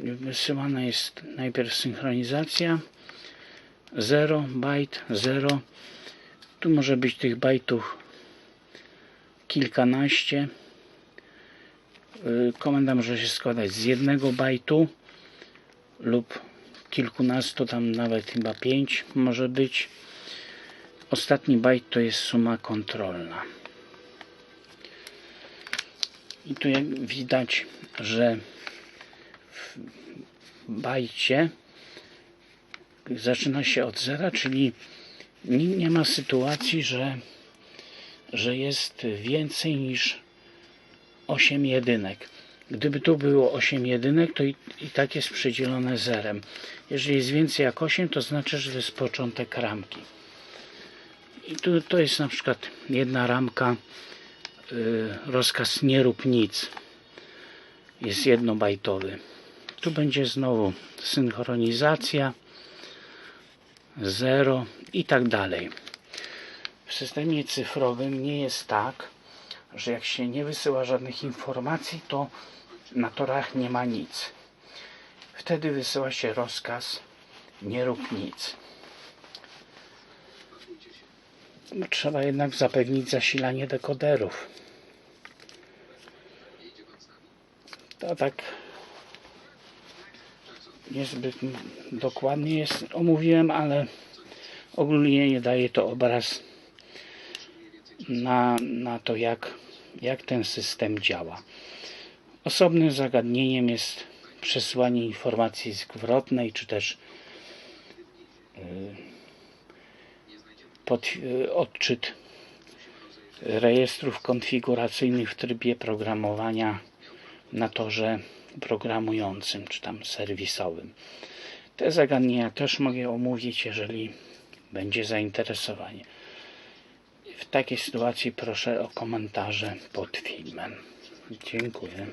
wysyłana jest najpierw synchronizacja. 0 bajt 0 tu może być tych bajtów kilkanaście. Y, komenda może się składać z jednego bajtu lub kilkunastu, tam nawet chyba pięć może być. Ostatni bajt to jest suma kontrolna. I tu jak widać, że bajcie zaczyna się od zera, czyli nie, ma sytuacji, że, że jest więcej niż 8 jedynek. Gdyby tu było 8 jedynek, to i, i tak jest przedzielone zerem. Jeżeli jest więcej jak 8, to znaczy, że to jest początek ramki. I tu to jest na przykład jedna ramka, y, rozkaz nie rób nic. Jest jednobajtowy. Tu będzie znowu synchronizacja, 0 i tak dalej. W systemie cyfrowym nie jest tak, że jak się nie wysyła żadnych informacji, to na torach nie ma nic. Wtedy wysyła się rozkaz nie rób nic. No, trzeba jednak zapewnić zasilanie dekoderów. To tak niezbyt dokładnie jest omówiłem, ale ogólnie nie daje to obraz na, na to, jak, jak ten system działa. Osobnym zagadnieniem jest przesyłanie informacji zwrotnej, czy też y, pod, y, odczyt rejestrów konfiguracyjnych w trybie programowania na torze programującym, czy tam serwisowym. Te zagadnienia też mogę omówić, jeżeli będzie zainteresowanie. W takiej sytuacji proszę o komentarze pod filmem. Dziękuję.